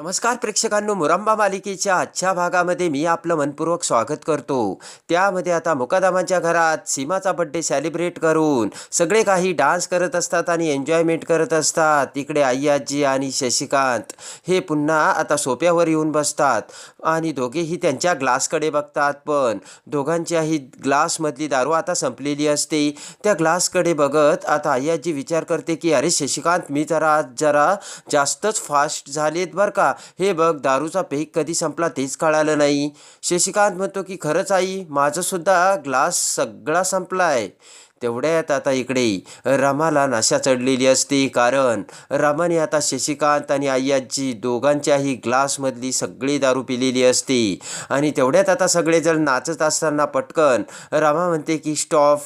नमस्कार प्रेक्षकांनो मुरंबा मालिकेच्या आजच्या भागामध्ये मी आपलं मनपूर्वक स्वागत करतो. त्यामध्ये आता मुकादमांच्या घरात सीमाचा बड्डे सेलिब्रेट करून सगळे काही डान्स करत असतात आणि एन्जॉयमेंट करत असतात. इकडे आई आजी आणि शशिकांत हे पुन्हा आता सोप्यावर येऊन बसतात आणि दोघेही त्यांच्या ग्लासकडे बघतात. पण दोघांच्याही ग्लासमधली दारू आता संपलेली असते. त्या ग्लासकडे बघत आता आई आजी विचार करते की अरे शशिकांत मी जरा आज जरा जास्तच फास्ट झालेत बरं का? हे बघ दारूचा पेक कधी संपला तेच कळालं नाही. शशिकांत म्हणतो की खरंच आई माझं सुद्धा ग्लास सगळा संपलाय. तेवढ्यात आता इकडे. रमाला नाशा चढलेली असते कारण रमाने आता शशिकांत आणि आई आजी दोघांच्याही ग्लासमधली सगळी दारू पिलेली असते. आणि तेवढ्यात आता सगळेजण नाचत असताना पटकन रमा म्हणते की स्टॉप.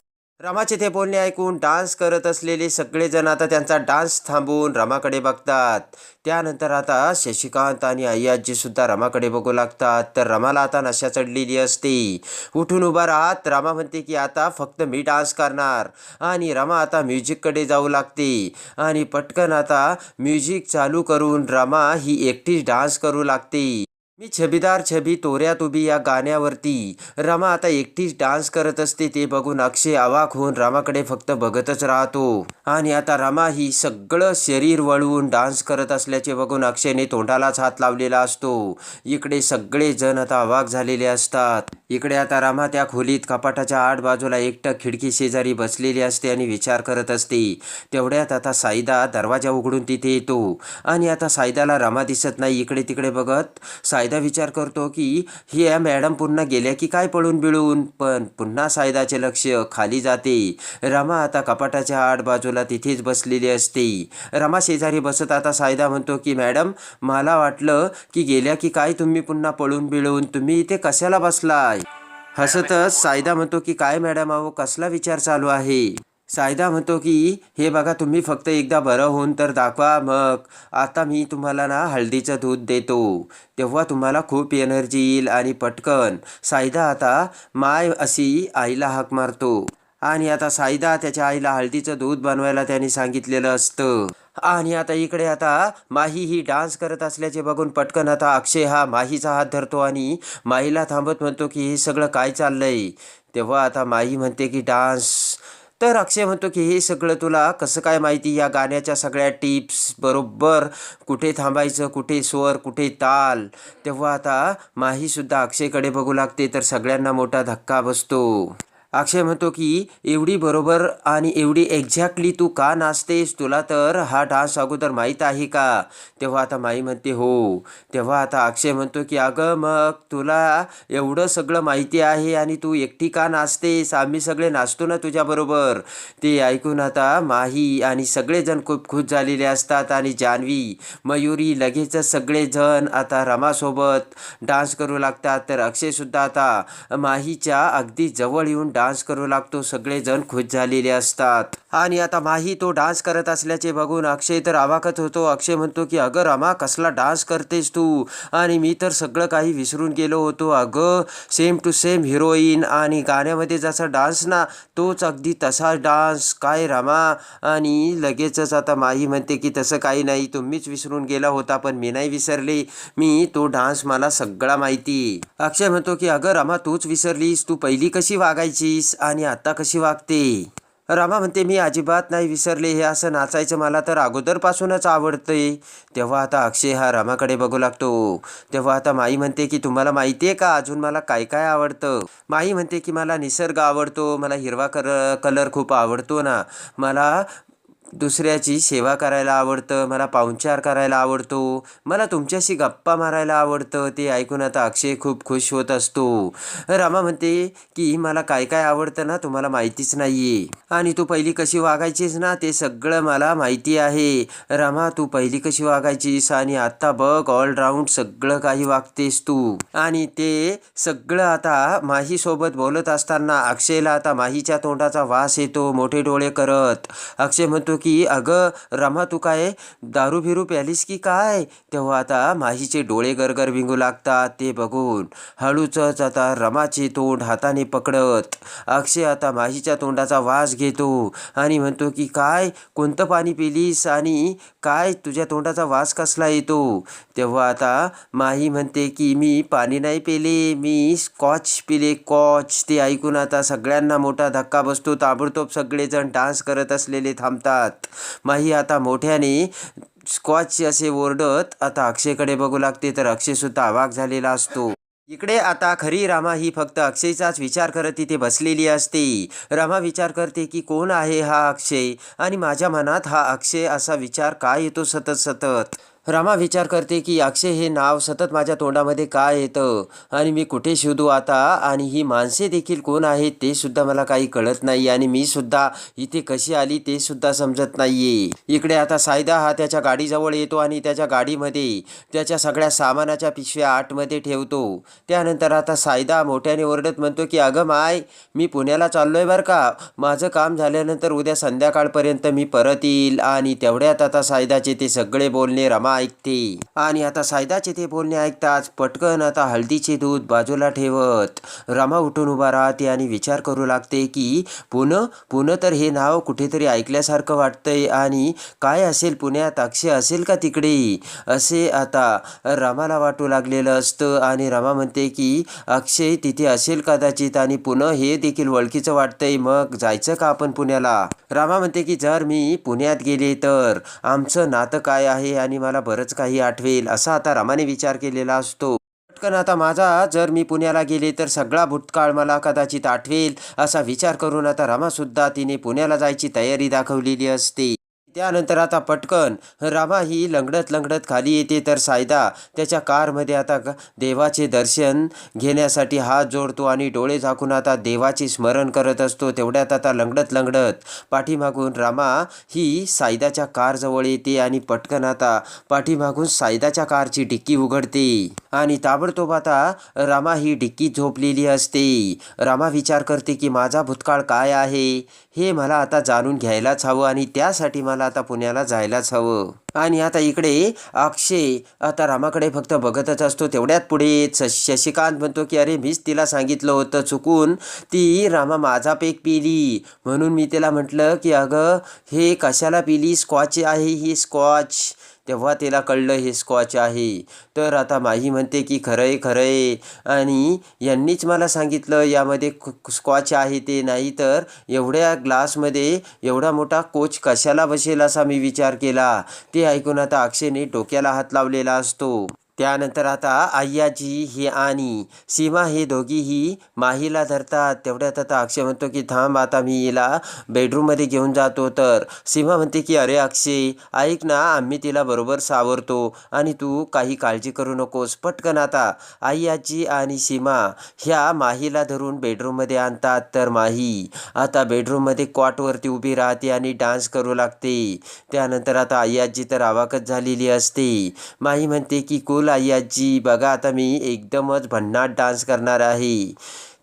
रमाचे ते बोलणे ऐकून डान्स करत असलेले सगळेजण आता त्यांचा डान्स थांबवून रमाकडे बघतात. त्यानंतर आता शशिकांत आणि आई सुद्धा रमाकडे बघू लागतात. तर रमाला आता नशा चढलेली असते. उठून उभा राहत रमा म्हणते की आता फक्त मी डान्स करणार. आणि रमा आता म्युझिककडे जाऊ लागते. आणि पटकन आता म्युझिक चालू करून रमा ही एकटीच डान्स करू लागते. मी छबीदार छबी तोऱ्यात उभी या गाण्यावरती. रमा आता एकटीच डान्स करत असते ते बघून अक्षय अवाक होऊन रामाकडे फक्त बघतच राहतो. आणि आता रमा ही सगळं शरीर वळवून डान्स करत असल्याचे बघून अक्षयने तोंडालाच हात लावलेला असतो. इकडे सगळे जण आता अवाक झालेले असतात. इकडे आता रमा त्या खोलीत कपाटाच्या आड बाजूला एकटक खिडकी शेजारी बसलेली असते आणि विचार करत असते. तेवढ्यात आता साईदा दरवाजा उघडून तिथे येतो. आणि आता साईदाला रमा दिसत नाही इकडे तिकडे बघत. सायदा विचार करतो की ही या मॅडम पुन्हा गेल्या की काय पळून बिळून? पण पुन्हा सायदाचे लक्ष खाली जाते. रमा आता कपाटाच्या आड बाजूला तिथेच बसलेली असते. रमा शेजारी बसत आता सायदा म्हणतो की मॅडम मला वाटलं की गेल्या की काय तुम्ही पुन्हा पळून बिळून? तुम्ही इथे कशाला बसलाय? हसतच सायदा म्हणतो की काय मॅडम अहो कसला विचार चालू आहे? सायदा म्हणतो की हे बघा तुम्ही फक्त एकदा बरं होऊन तर दाखवा मग. आता मी तुम्हाला ना हळदीचं दूध देतो. तेव्हा तुम्हाला खूप एनर्जी येईल आणि पटकन. सायदा आता माय अशी आईला हाक मारतो. आणि आता सायदा त्याच्या आईला हळदीचं दूध बनवायला त्यांनी सांगितलेलं असतं. आणि आता इकडे आता माही ही डान्स करत असल्याचे बघून पटकन आता अक्षय हा माहीचा हात धरतो आणि माहीला थांबत म्हणतो की हे सगळं काय चाललंय? तेव्हा आता माही म्हणते की डान्स तर अक्षय म्हणतो की हे सगळं तुला कसं काय माहिती? या गाण्याच्या सगळ्या टिप्स बरोबर कुठे थांबायचं कुठे स्वर कुठे ताल? तेव्हा आता माहीसुद्धा अक्षयकडे बघू लागते तर सगळ्यांना मोठा धक्का बसतो. अक्षय म्हणतो की एवढी बरोबर आणि एवढी एक्झॅक्टली तू का नाचतेस? तुला तर हा डान्स अगोदर माहीत आहे का? तेव्हा आता माई म्हणते हो. तेव्हा आता अक्षय म्हणतो की अगं मग तुला एवढं सगळं माहिती आहे आणि तू एकटी का नाचतेस? आम्ही सगळे नाचतो ना तुझ्याबरोबर ते ऐकून आता माही आणि सगळेजण खूप खुश झालेले असतात आणि जान्हवी मयुरी लगेचच सगळेजण आता रमासोबत डान्स करू लागतात. तर अक्षयसुद्धा आता माहीच्या अगदी जवळ येऊन डान्स डान्स करू लागतो सगळेजण खुश झालेले असतात. आणि आता माही तो डान्स करत असल्याचे बघून अक्षय तर आवाकत होतो. अक्षय म्हणतो की अगं रमा कसला डान्स करतेस तू? आणि मी तर सगळं काही विसरून गेलो होतो. अगं सेम टू सेम हिरोईन आणि गाण्यामध्ये जसा डान्स ना तोच अगदी तसा डान्स. काय रमा? आणि लगेचच आता माही म्हणते की तसं काही नाही तुम्हीच विसरून गेला होता पण मी नाही विसरले. मी तो डान्स मला सगळा माहिती. अक्षय म्हणतो की अगं रमा तूच विसरलीस. तू पहिली कशी वागायची? होतीस आणि आता कशी वागते? रामा म्हणते मी अजिबात नाही विसरले हे असं नाचायचं मला तर अगोदरपासूनच आवडते. तेव्हा आता अक्षय हा रामाकडे बघू लागतो. तेव्हा आता माई म्हणते की तुम्हाला माहिती आहे का अजून मला काय काय आवडतं? माई म्हणते की मला निसर्ग आवडतो मला हिरवा कर कलर खूप आवडतो ना. मला दुसऱ्याची सेवा करायला आवडतं मला पाहुणचार करायला आवडतो मला तुमच्याशी गप्पा मारायला आवडतं ते ऐकून आता अक्षय खूप खुश होत असतो. रमा म्हणते की मला काय काय आवडतं ना तुम्हाला माहितीच नाही आणि तू पहिली कशी वागायचीस ना ते सगळं मला माहिती आहे. रमा तू पहिली कशी वागायचीस आणि आता बघ ऑलराऊंड सगळं काही वागतेस तू. आणि ते सगळं आता माहीसोबत बोलत असताना अक्षयला आता माहीच्या तोंडाचा वास येतो मोठे डोळे करत. अक्षय म्हणतो की अगं रमा तू काय दारू बिरू प्यालीस की काय? तेव्हा आता माहीचे डोळे गरगर विंगू लागतात ते बघून. हळूचच आता रमाचे तोंड हाताने पकडत. अक्षय आता माहीच्या तोंडाचा वास घेतो आणि म्हणतो की काय? कोणतं पाणी पिलीस आणि काय? तुझ्या तोंडाचा वास कसला येतो? तेव्हा आता माही म्हणते की मी पाणी नाही पिले मी स्कॉच पिले कॉच. ते ऐकून आता सगळ्यांना मोठा धक्का बसतो. ताबडतोब सगळेजण डान्स करत असलेले थांबतात. माही आता मोठ्याने स्कॉच असे ओरडत आता अक्षयकडे बघू लागते तर अक्षयसुद्धा अवाक झालेला असतो. इकडे आता खरी रामा ही फक्त अक्षयचाच विचार करत तिथे बसलेली असते. रामा विचार करते की कोण आहे हा अक्षय? आणि माझ्या मनात हा अक्षय असा विचार का येतो सतत सतत? रामा विचार करते की अक्षय हे नाव सतत माझ्या तोंडामध्ये का येतं? आणि मी कुठे शोधू आता? आणि ही माणसे देखील कोण आहेत? ते सुद्धा मला काही कळत नाही आणि मी सुद्धा इथे कशी आली ते सुद्धा समजत नाहीये. इकडे आता सायदा हा त्याच्या गाडीजवळ येतो आणि त्याच्या गाडीमध्ये त्याच्या सगळ्या सामानाच्या पिशव्या आतमध्ये ठेवतो. त्यानंतर आता सायदा मोठ्याने ओरडत म्हणतो की अगं माय मी पुण्याला चाललोय बरं का? माझं काम झाल्यानंतर उद्या संध्याकाळपर्यंत मी परत येईल. आणि तेवढ्यात आता सायदाचे ते सगळे बोलणे रमा ऐकते. आणि आता सायदाचे ते बोलणे ऐकताच पटकन आता हळदीचे दूध बाजूला ठेवत रमा उठून उभा राहते आणि विचार करू लागते की पुणं पुणं तर हे नाव कुठेतरी ऐकल्यासारखं वाटतंय आणि काय असेल पुण्यात अक्षय असेल का तिकडे? असे आता रमाला वाटू लागलेलं असतं आणि रमा म्हणते की अक्षय तिथे असेल कदाचित आणि पुन्हा हे देखील ओळखीचं वाटतंय मग जायचं का आपण पुण्याला? रामा म्हणते की जर मी पुण्यात गेले तर आमचं नातं काय आहे आणि मला बरंच काही आठवेल असा आता रमाने विचार केलेला असतो. पटकन आता माझा जर मी पुण्याला गेले तर सगळा भूतकाळ मला कदाचित आठवेल असा विचार करून आता रमासुद्धा तिने पुण्याला जायची तयारी दाखवलेली असते. त्यानंतर आता पटकन रामा ही लंगडत लंगडत खाली येते तर सायदा त्याच्या कारमध्ये आता देवाचे दर्शन घेण्यासाठी हात जोडतो आणि डोळे झाकून आता देवाचे स्मरण करत असतो. तेवढ्यात आता लंगडत लंगडत पाठीमागून रामा ही सायदाच्या कारजवळ येते आणि पटकन आता पाठीमागून सायदाच्या कारची डिक्की उघडते आणि ताबडतोब आता रामा ही डिक्की झोपलेली असते. रामा विचार करते की माझा भूतकाळ काय आहे? हे मला आता जाणून घ्यायलाच हवं आणि त्यासाठी मला आता पुण्याला जायलाच हवं. आणि आता इकडे अक्षय आता रामाकडे फक्त बघतच असतो. तेवढ्यात पुढे श शशिकांत म्हणतो की अरे मीच तिला सांगितलं होतं चुकून. ती रामा माझा पेक पिली. म्हणून मी तिला म्हटलं की अगं हे कशाला पिली? स्कॉच आहे ही स्कॉच. तेव्हा तिला कळलं हे स्कॉच आहे. तर आता माही म्हणते की खरंय खरंय. आणि यांनीच मला सांगितलं यामध्ये स्कॉच आहे ते नाही तर एवढ्या ग्लासमध्ये एवढा मोठा कोच कशाला बसेल? असा मी विचार केला. ते ऐकून आता अक्षयने डोक्याला हात लावलेला असतो. त्यानंतर आता आय्याजी ही आणि सीमा हे दोघीही माहीला धरतात. तेवढ्यात आता अक्षय म्हणतो की थांब आता मी हिला बेडरूममध्ये घेऊन जातो. तर सीमा म्हणते की अरे अक्षय ऐक ना आम्ही तिला बरोबर सावरतो आणि तू काही काळजी करू नकोस. पटकन आता आय्याजी आणि सीमा ह्या माहीला धरून बेडरूममध्ये आणतात. तर माही आता बेडरूममध्ये कॉटवरती उभी राहते आणि डान्स करू लागते. त्यानंतर आता आय्याजी तर आवाकच झालेली असते. माही म्हणते की कुल आई आजी बघा आता मी एकदमच भन्नाट डान्स करणार आहे.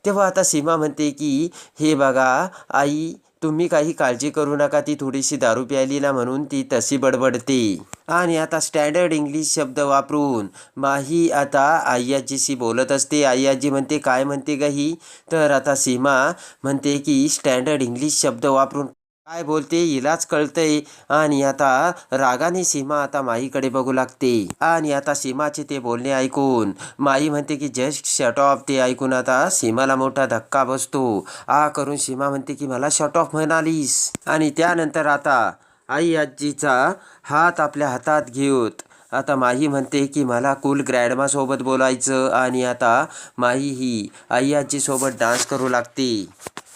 तेव्हा आता सीमा म्हणते की हे बघा आई तुम्ही काही काळजी करू नका ती थोडीशी दारू प्यायली ना म्हणून ती तशी बडबडते. आणि आता स्टँडर्ड इंग्लिश शब्द वापरून माही आता आय्याजीशी बोलत असते. आय्याजी म्हणते काय म्हणते गही ही? तर आता सीमा म्हणते की स्टँडर्ड इंग्लिश शब्द वापरून काय बोलते? हिलाच कळतंय. आणि आता रागाने सीमा आता माईकडे बघू लागते. आणि आता सीमाचे ते बोलणे ऐकून माई म्हणते की जस्ट शट ऑफ ते ऐकून आता सीमाला मोठा धक्का बसतो. आ करून सीमा म्हणते की मला शट ऑफ म्हणालीस. आणि त्यानंतर आता आई आजीचा हात आपल्या हातात घेऊत. आता माही म्हणते की मला कुल ग्रॅडमासोबत बोलायचं. आणि आता माही ही आई आजीसोबत डान्स करू लागते.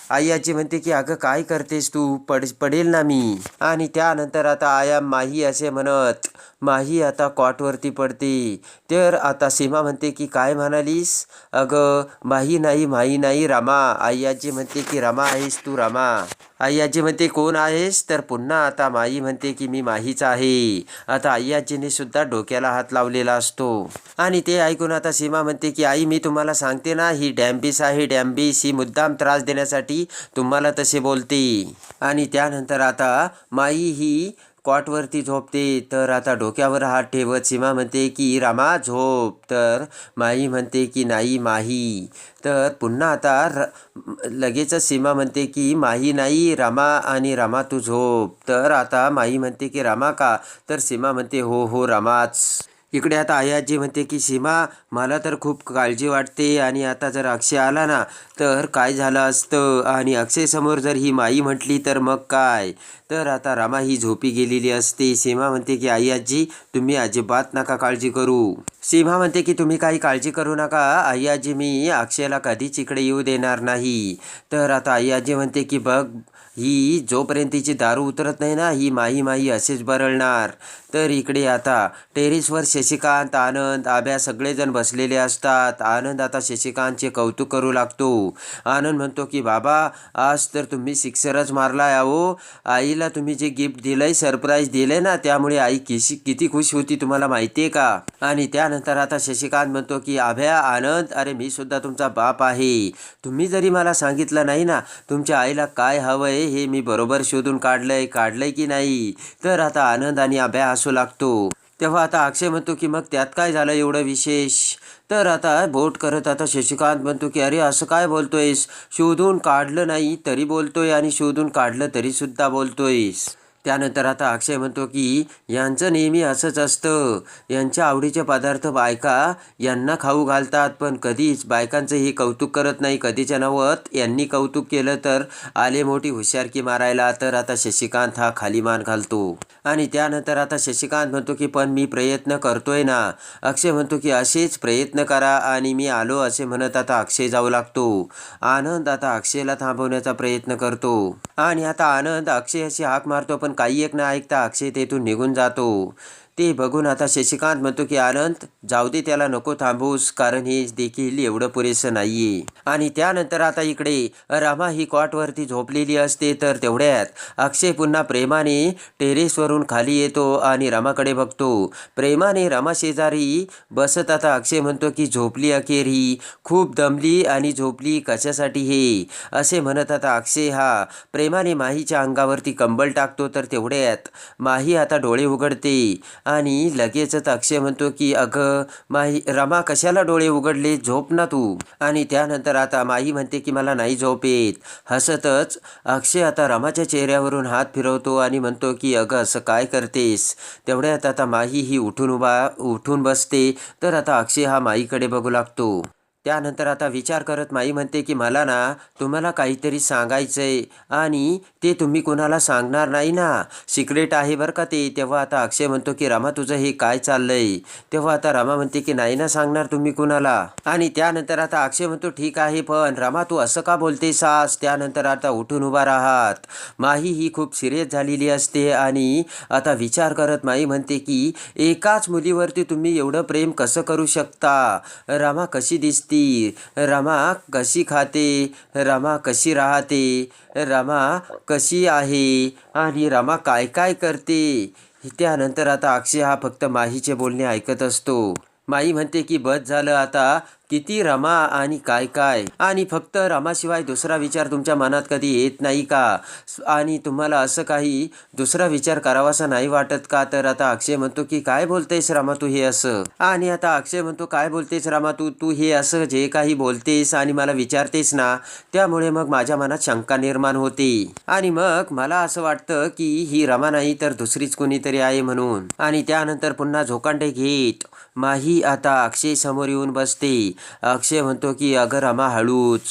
आई आजी म्हणते की अगं काय करतेस तू? पड पडेल ना मी. आणि त्यानंतर आता आया माही असे म्हणत माही आता कॉटवरती पडते. तर आता सीमा म्हणते की काय म्हणालीस? अगं माही नाही माही नाही रामा. आई आजी म्हणते की रमा आहेस तू रामा. आई आजी म्हणते कोण आहेस? तर पुन्हा आता माई म्हणते की मी माहीच आहे. आता आई आजीने सुद्धा डोक्याला हात लावलेला असतो. आणि ते ऐकून आता सीमा म्हणते की आई मी तुम्हाला सांगते ना ही डॅम्बिस आहे डॅम्बिस. ही मुद्दाम त्रास देण्यासाठी तुम्हाला तसे बोलते. आणि त्यानंतर आता माई ही कॉटवरती झोपते. तर आता डोक्यावर हात ठेवत सीमा म्हणते की रामा झोप. तर माई म्हणते की नाही माही. तर पुन्हा आता र लगेचच सीमा म्हणते की माही नाही रामा आणि रामा तू झोप. तर आता माई म्हणते की रामा का? तर सीमा म्हणते हो हो रामाच. इकडे आता आयाजी म्हणते की सीमा मला तर खूप काळजी वाटते आणि आता जर अक्षय आला ना तर काय झालं असतं? आणि अक्षयसमोर जर ही माई म्हटली तर मग काय? तर आता रामा ही झोपी गेलेली असते. सीमा म्हणते की आई आजी तुम्ही अजिबात नका काळजी करू. सीमा म्हणते की तुम्ही काही काळजी करू नका. आई आजी मी अक्षयला कधीच इकडे येऊ देणार नाही. तर आता आई आजी म्हणते की बघ ही जोपर्यंत तिची दारू उतरत नाही ना ही माही माही असेच बरळणार. तर इकडे आता टेरिसवर शशिकांत आनंद आभ्या सगळेजण बसलेले असतात. आनंद आता शशिकांतचे कौतुक करू लागतो. आनंद म्हणतो की बाबा आज तर तुम्ही सिक्सरच मारला अहो. आईला तुम्ही जे गिफ्ट दिलंय सरप्राईज दिले ना त्यामुळे आई किशी किती खुश होती तुम्हाला माहिती आहे का? आणि त्यानंतर आता शशिकांत म्हणतो की आभ्या आनंद अरे मी सुद्धा तुमचा बाप आहे. तुम्ही जरी मला सांगितलं नाही ना तुमच्या आईला काय हवंय हे मी बरोबर शोधून काढलंय काढलंय की नाही? तर आता आनंद आणि अभ्या हसू लागतो. तेव्हा आता अक्षय म्हणतो की मग त्यात काय झालं एवढं विशेष? तर आता बोट करत आता शशिकांत म्हणतो की अरे असं काय बोलतोयस? शोधून काढलं नाही तरी बोलतोय आणि शोधून काढलं तरी सुद्धा बोलतोयस. त्यानंतर आता अक्षय म्हणतो की यांचं नेहमी असंच असतं. यांच्या आवडीचे पदार्थ बायका यांना खाऊ घालतात पण कधीच बायकांचं हे कौतुक करत नाही. कधीच्या नवत यांनी कौतुक केलं तर आले मोठी हुशारकी मारायला. तर आता शशिकांत हा खाली मान घालतो. आणि त्यानंतर आता शशिकांत म्हणतो की पण मी प्रयत्न करतोय ना. अक्षय म्हणतो की असेच प्रयत्न करा आणि मी आलो असे म्हणत आता अक्षय जाऊ लागतो. आनंद आता अक्षयला थांबवण्याचा प्रयत्न करतो. आणि आता आनंद अक्षय अशी हाक मारतो पण काही एक न ऐकता अक्षय तेथून निघून जातो. ते बघून आता शशिकांत म्हणतो की आनंद जाऊ दे त्याला नको थांबूस कारण हे देखील एवढं पुरेसं नाहीये. आणि त्यानंतर आता इकडे रमा ही कॉटवरती झोपलेली असते तर तेवढ्यात अक्षय पुन्हा प्रेमाने टेरेसवरून खाली येतो आणि रमाकडे बघतो. प्रेमाने रमा शेजारी बसत आता अक्षय म्हणतो की झोपली अखेर ही खूप दमली आणि झोपली कशासाठी हे? असे म्हणत आता अक्षय हा प्रेमाने माहीच्या अंगावरती कंबल टाकतो तर तेवढ्यात माही आता डोळे उघडते. आणि लगेचच अक्षय म्हणतो की अगं माही रमा कशाला डोळे उघडले? झोप ना तू. आणि त्यानंतर आता माही म्हणते की मला नाही झोप येत. हसतच अक्षय आता रमाच्या चेहऱ्यावरून हात फिरवतो आणि म्हणतो की अगं असं काय करतेस? तेवढ्यात आता माही ही उठून उभा उठून बसते. तर आता अक्षय हा माईकडे बघू लागतो. त्यानंतर आता विचार करत माई म्हणते की मला ना तुम्हाला काहीतरी सांगायचंय. आणि ते तुम्ही कोणाला सांगणार नाही ना. सिक्रेट आहे बरं का ते. तेव्हा आता अक्षय म्हणतो की रामा तुझं हे काय चाललंय? तेव्हा आता रामा म्हणते की नाही ना सांगणार तुम्ही कुणाला. आणि त्यानंतर आता अक्षय म्हणतो ठीक आहे पण रामा तू असं का बोलते सास? त्यानंतर आता उठून उभा राहात. माही ही खूप सिरियस झालेली असते आणि आता विचार करत माई म्हणते की एकाच मुलीवरती तुम्ही एवढं प्रेम कसं करू शकता? रामा कशी दिसते? रमा कशी खाते? रमा कशी राहते? रमा कशी आहे? आणि रमा काय काय करते? त्यानंतर आता अक्षय हा फक्त माहीचे बोलणे ऐकत असतो. माई म्हणते की बस झालं आता. किती रमा आणि काय काय? आणि फक्त रमाशिवाय दुसरा विचार तुमच्या मनात कधी येत नाही का? आणि तुम्हाला असं काही दुसरा विचार करावासा नाही वाटत का? तर आता अक्षय म्हणतो की काय बोलतेस रमा तू हे असं? आणि आता अक्षय म्हणतो काय बोलतेस रमा तू? तू हे असं जे काही बोलतेस आणि मला विचारतेस ना त्यामुळे मग माझ्या मनात शंका निर्माण होते. आणि मग मला असं वाटतं की ही रमा नाही तर दुसरीच कोणीतरी आहे म्हणून. आणि त्यानंतर पुन्हा झोकांडे घेत माही आता अक्षय समोर येऊन बसते. अक्षय म्हणतो की अगं रमा हळूच.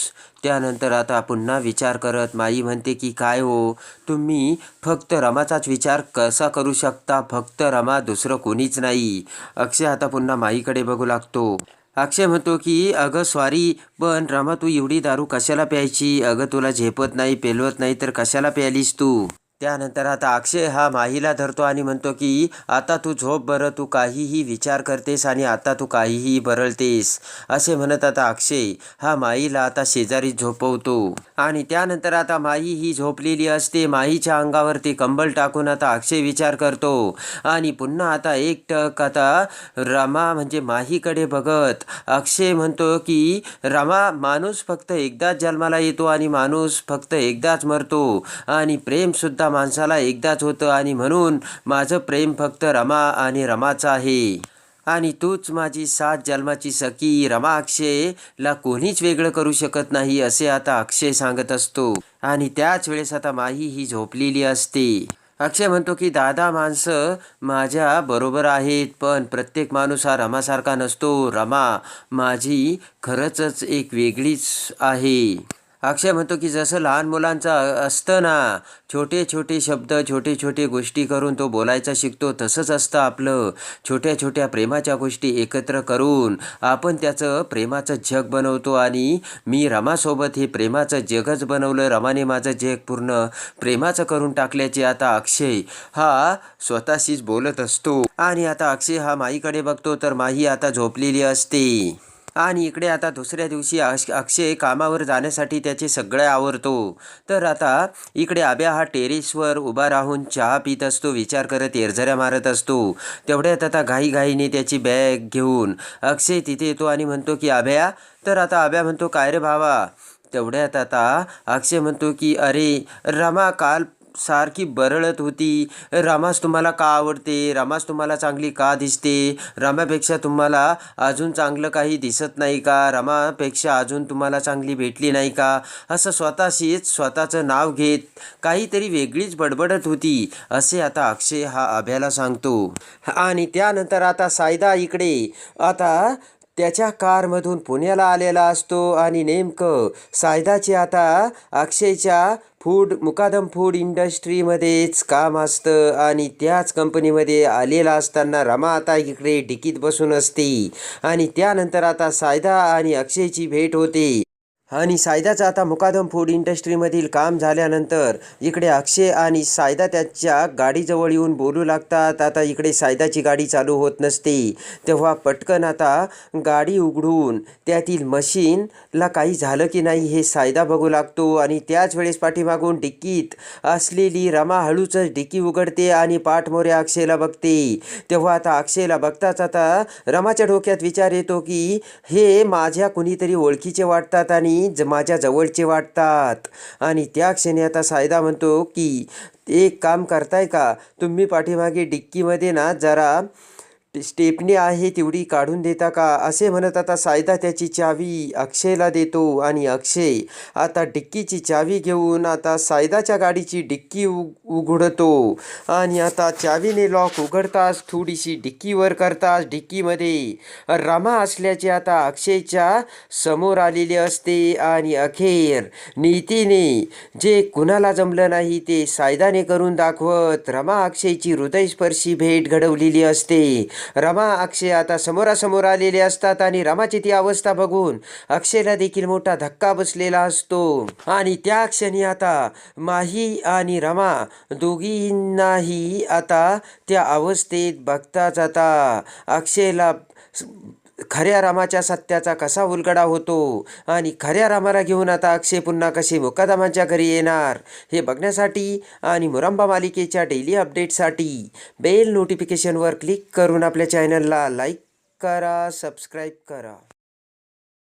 त्यानंतर आता पुन्हा विचार करत माई म्हणते की काय हो? तुम्ही फक्त रमाचाच विचार कसा करू शकता? फक्त रमा दुसरं कोणीच नाही. अक्षय आता पुन्हा माईकडे बघू लागतो. अक्षय म्हणतो की अगं सॉरी पण रमा तू एवढी दारू कशाला प्यायची? अगं तुला झेपत नाही पेलवत नाही तर कशाला प्यायलीस तू? त्यानंतर आता अक्षय हा माहीला धरतो आणि म्हणतो की आता तू झोप बरं तू काहीही विचार करतेस आणि आता तू काहीही बरळतेस असे म्हणत आता अक्षय. हा माईला आता शेजारी झोपवतो. आणि त्यानंतर आता माई ही झोपलेली असते. माईच्या अंगावरती कंबल टाकून आता अक्षय विचार करतो. आणि पुन्हा आता एक टक आता रमा म्हणजे माहीकडे बघत अक्षय म्हणतो की रमा माणूस फक्त एकदाच जन्माला येतो आणि माणूस फक्त एकदाच मरतो. आणि प्रेमसुद्धा माणसाला एकदाच होतं आणि म्हणून माझं प्रेम फक्त रमा आणि रमाचं आहे. आणि तूच माझी सात जन्माची सखी रमा अक्षयला कोणीच वेगळं करू शकत नाही असे आता अक्षय सांगत असतो. आणि त्याच वेळेस आता माही ही झोपलेली असते. अक्षय म्हणतो की दादा माणसं माझ्या बरोबर आहेत पण प्रत्येक माणूस हा रमासारखा नसतो. रमा माझी खरंच एक वेगळीच आहे. अक्षय म्हणतो की जसं लहान मुलांचं असतं ना छोटे छोटे शब्द छोटे छोटे गोष्टी करून तो बोलायचा शिकतो तसंच असतं आपलं. छोट्या छोट्या प्रेमाच्या गोष्टी एकत्र करून आपण त्याचं प्रेमाचं जग बनवतो आणि मी रमासोबत हे प्रेमाचं जगच बनवलं रमाने माझं जग पूर्ण प्रेमाचं करून टाकल्याचे आता अक्षय हा स्वतःशीच बोलत असतो. आणि आता अक्षय हा माईकडे बघतो तर माही आता झोपलेली असते. आणि इकडे आता दुसऱ्या दिवशी अक्ष अक्षय कामावर जाण्यासाठी त्याचे सगळे आवरतो. तर आता इकडे आब्या हा टेरेसवर उभा राहून चहा पित असतो विचार करत एरझऱ्या मारत असतो. तेवढ्यात आता घाईघाईने त्याची बॅग घेऊन अक्षय तिथे येतो आणि म्हणतो की आभ्या तर आता आभ्या म्हणतो काय रे भावा? तेवढ्यात आता अक्षय म्हणतो की अरे रमा काल सारखी बरळत होती. रामास तुम्हाला का आवडते? रामास तुम्हाला चांगली का दिसते? रमापेक्षा तुम्हाला अजून चांगलं काही दिसत नाही का? रमापेक्षा अजून तुम्हाला चांगली भेटली नाही का? असं स्वतःशीच स्वतःचं नाव घेत काहीतरी वेगळीच बडबडत होती. असे आता अक्षय हा अभ्याला सांगतो. आणि त्यानंतर आता सायदा इकडे. आता त्याच्या कारमधून पुण्याला आलेला असतो. आणि नेमकं सायदाची आता अक्षयच्या फूड मुकादम फूड इंडस्ट्रीमध्येच काम असतं आणि त्याच कंपनीमध्ये आलेला असताना रमा आता इकडे डिकीत बसून असते. आणि त्यानंतर आता सायदा आणि अक्षयची भेट होते. आणि सायदाचं आता मुकादम फूड इंडस्ट्रीमधील काम झाल्यानंतर इकडे अक्षय आणि सायदा त्याच्या गाडीजवळ येऊन बोलू लागतात. आता इकडे सायदाची गाडी चालू होत नसते. तेव्हा पटकन आता गाडी उघडून त्यातील मशीनला काही झालं की नाही हे सायदा बघू लागतो. आणि त्याच वेळेस पाठीमागून डिक्कीत असलेली रमा हळूच डिक्की उघडते आणि पाठमोरे अक्षयला बघते. तेव्हा आता अक्षयला बघताच आता रमाच्या डोक्यात विचार येतो की हे माझ्या कुणीतरी ओळखीचे वाटतात आणि ज माझ्या जवळचे वाटतात. आणि त्या क्षणी आता सायदा म्हणतो की एक काम करताय का? तुम्ही पाठीमागे डिक्कीमध्ये ना जरा स्टेपनी आहे तेवढी काढून देता का? असे म्हणत आता सायदा त्याची चावी अक्षयला देतो आणि अक्षय आता डिक्कीची चावी घेऊन आता सायदाच्या गाडीची डिक्की उ उघडतो. आणि आता चावीने लॉक उघडताच थोडीशी डिक्कीवर करताच डिक्कीमध्ये रमा असल्याचे आता अक्षयच्या समोर आलेले असते आणि अखेर नीतीने जे कुणाला जमलं नाही ते सायदाने करून दाखवत रमा अक्षयची हृदयस्पर्शी भेट घडवलेली असते. रमा अक्षय आता समोरासमोर आलेले असतात आणि रमाची ती अवस्था बघून अक्षयला देखील मोठा धक्का बसलेला असतो. आणि त्या क्षणी आता माही आणि रमा दोघींनाही आता त्या अवस्थेत बघता जाता. अक्षयला खऱ्या रामाच्या सत्याचा कसा उलगडा होतो? आणि खऱ्या रामाला घेऊन आता अक्षय पुन्हा कसे मुकादामांच्या घरी येणार? हे बघण्यासाठी आणि मुरंबा मालिकेच्या डेली अपडेटसाठी बेल नोटिफिकेशनवर क्लिक करून आपल्या चॅनलला लाईक करा सबस्क्राईब करा.